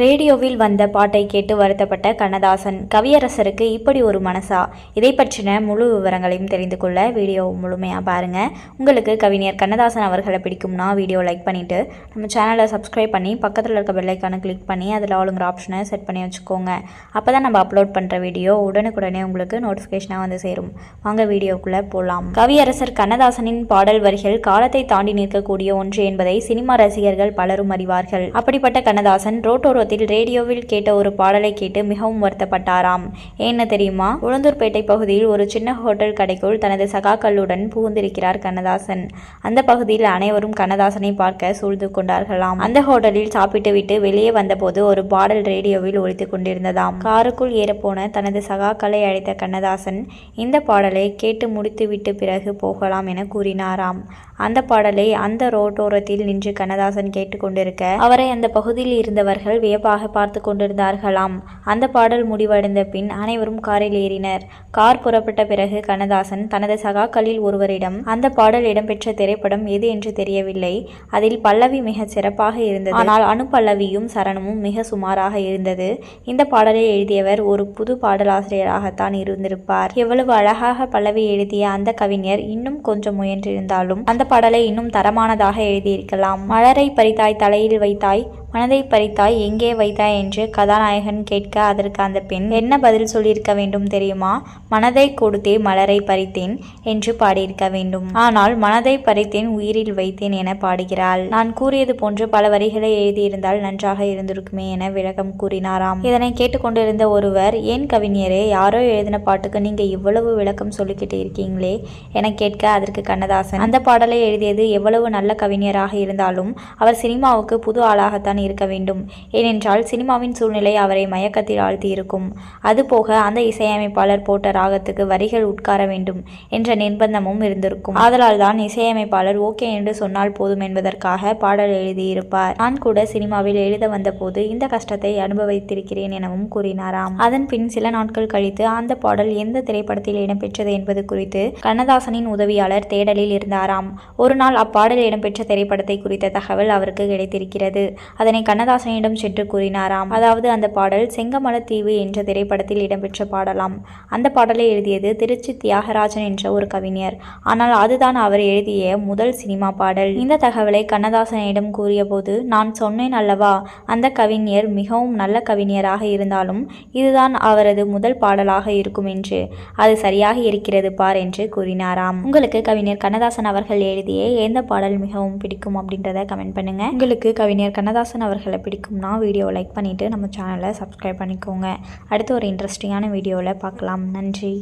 ரேடியோவில் வந்த பாட்டை கேட்டு வருத்தப்பட்ட கண்ணதாசன் கவியரசருக்கு இப்படி ஒரு மனசா? இதை பற்றின முழு விவரங்களையும் தெரிந்து கொள்ள வீடியோ முழுமையாக பாருங்கள் உங்களுக்கு கவிஞர் கண்ணதாசன் அவர்களை பிடிக்கும்னா வீடியோ லைக் பண்ணிவிட்டு நம்ம சேனலை சப்ஸ்கிரைப் பண்ணி பக்கத்தில் இருக்க பெல்லைக்கான கிளிக் பண்ணி அதில் ஆளுங்கிற ஆப்ஷனை செட் பண்ணி வச்சுக்கோங்க. அப்போ தான் நம்ம அப்லோட் பண்ணுற வீடியோ உடனுக்குடனே உங்களுக்கு நோட்டிஃபிகேஷனாக வந்து சேரும். வாங்க வீடியோக்குள்ளே போகலாம் கவியரசர் கண்ணதாசனின் பாடல் வரிகள் காலத்தை தாண்டி நிற்கக்கூடிய ஒன்று என்பதை சினிமா ரசிகர்கள் பலரும் அறிவார்கள். அப்படிப்பட்ட கண்ணதாசன் சமீபத்தில் ரேடியோவில் கேட்ட ஒரு பாடலை கேட்டு மிகவும் வருத்தப்பட்டாராம். என்ன தெரியுமா? உளுந்தூர்பேட்டை பகுதியில் ஒரு சின்ன ஹோட்டல் கடைக்குள் தனது சகாக்களுடன் புகுந்திருக்கிறார் கண்ணதாசன். அந்த பகுதியில் அனைவரும் கண்ணதாசனை பார்க்க சூழ்ந்து கொண்டார்களாம். அந்த ஹோட்டலில் சாப்பிட்டுவிட்டு வெளியே வந்தபோது ஒரு பாடல் ரேடியோவில் ஒலித்துக் கொண்டிருந்ததாம். காருக்குள் ஏறப்போன தனது சகாக்களை அழைத்த கண்ணதாசன் இந்த பாடலை கேட்டு முடித்துவிட்டு பிறகு போகலாம் என கூறினாராம். அந்த பாடலை அந்த ரோட்டோரத்தில் நின்று கண்ணதாசன் கேட்டுக்கொண்டிருக்க அவரை அந்த பகுதியில் இருந்தவர்கள் வியப்பாக பார்த்து கொண்டிருந்தார்களாம். அந்த பாடல் முடிவடைந்த பின் அனைவரும் காரில் ஏறினர். கார் புறப்பட்ட பிறகு கண்ணதாசன் தனது சகாக்களில் ஒருவரிடம் அந்த பாடல் இடம்பெற்ற திரைப்படம் எது என்று தெரியவில்லை. அதில் பல்லவி மிக சிறப்பாக இருந்தது. ஆனால் அனு பல்லவியும் சரணமும் மிக சுமாராக இருந்தது. இந்த பாடலை எழுதியவர் ஒரு புது பாடலாசிரியராகத்தான் இருந்திருப்பார். எவ்வளவு அழகாக பல்லவி எழுதிய அந்த கவிஞர் இன்னும் கொஞ்சம் முயன்றிருந்தாலும் அந்த பாடலை இன்னும் தரமானதாக எழுதியிருக்கலாம். மலரை பறித்தாய் தலையில் வைத்தாய் மனதை பறித்தாய் எங்கே வைத்தாய் என்று கதாநாயகன் கேட்க அதற்கு அந்த பெண் என்ன பதில் சொல்லியிருக்க வேண்டும் தெரியுமா? மனதை கொடுத்தே மலரை பறித்தேன் என்று பாடியிருக்க வேண்டும். ஆனால் மனதை பறித்தேன் உயிரில் வைத்தேன் என பாடுகிறாள். நான் கூறியது போன்று பல வரிகளை எழுதியிருந்தால் நன்றாக இருந்திருக்குமே என விளக்கம் கூறினாராம். இதனை கேட்டுக்கொண்டிருந்த ஒருவர் ஏன் கவிஞரே யாரோ எழுதின பாட்டுக்கு நீங்க இவ்வளவு விளக்கம் சொல்லிக்கிட்டு இருக்கீங்களே என கேட்க அதற்கு கண்ணதாசன் அந்த பாடலை எழுதியது எவ்வளவு நல்ல கவிஞராக இருந்தாலும் அவர் சினிமாவுக்கு புது ஆளாகத்தான் இருக்க வேண்டும் ஏனென்றால் சினிமாவின் சூழ்நிலை அவரை மயக்கத்தில் ஆழ்த்தியிருக்கும். அதுபோக அந்த இசையமைப்பாளர் போட்ட ராகத்துக்கு வரிகள் உட்கார வேண்டும் என்ற நிர்பந்தமும் இருந்திருக்கும். ஆதலால் தான் இசையமைப்பாளர் ஓகே என்று சொன்னால் போதும் என்பதற்காக பாடல் எழுதியிருப்பார். நான் கூட சினிமாவில் எழுத வந்தபோது இந்த கஷ்டத்தை அனுபவித்திருக்கிறேன் எனவும் கூறினாராம். அதன் பின் சில நாட்கள் கழித்து அந்த பாடல் எந்த திரைப்படத்தில் இடம்பெற்றது என்பது குறித்து கண்ணதாசனின் உதவியாளர் தேடலில் இருந்தாராம். ஒரு நாள் அப்பாடல் இடம்பெற்ற திரைப்படத்தை குறித்த தகவல் அவருக்கு கிடைத்திருக்கிறது. அதனை கண்ணதாசனிடம் சென்று என்று கூறினாராம். அதாவது அந்த பாடல் செங்கமலத்தீவு என்ற திரைப்படத்தில் இடம்பெற்ற பாடலாம். அந்த பாடலை எழுதியது திருச்சி தியாகராஜன் என்ற ஒரு கவிஞர். ஆனால் அதுதான் அவர் எழுதிய முதல் சினிமா பாடல். இந்த தகவலை கண்ணதாசனிடம் கூறியபோது நான் சொன்னேன் அல்லவா? அந்த கவிஞர் மிகவும் நல்ல கவிஞராக இருந்தாலும் இதுதான் அவரது முதல் பாடலாக இருக்கும் என்று. அது சரியாக இருக்கிறது பார் என்று கூறினாராம். உங்களுக்கு கவிஞர் கண்ணதாசன் அவர்கள் எழுதிய எந்த பாடல் மிகவும் பிடிக்கும் அப்படின்றத கமெண்ட் பண்ணுங்க. உங்களுக்கு கவிஞர் கண்ணதாசன் அவர்களை பிடிக்கும்னா வீடியோவை லைக் பண்ணிவிட்டு நம்ம சேனலை சப்ஸ்கிரைப் பண்ணிக்கோங்க. அடுத்து ஒரு இன்ட்ரெஸ்டிங்கான வீடியோவில் பார்க்கலாம். நன்றி.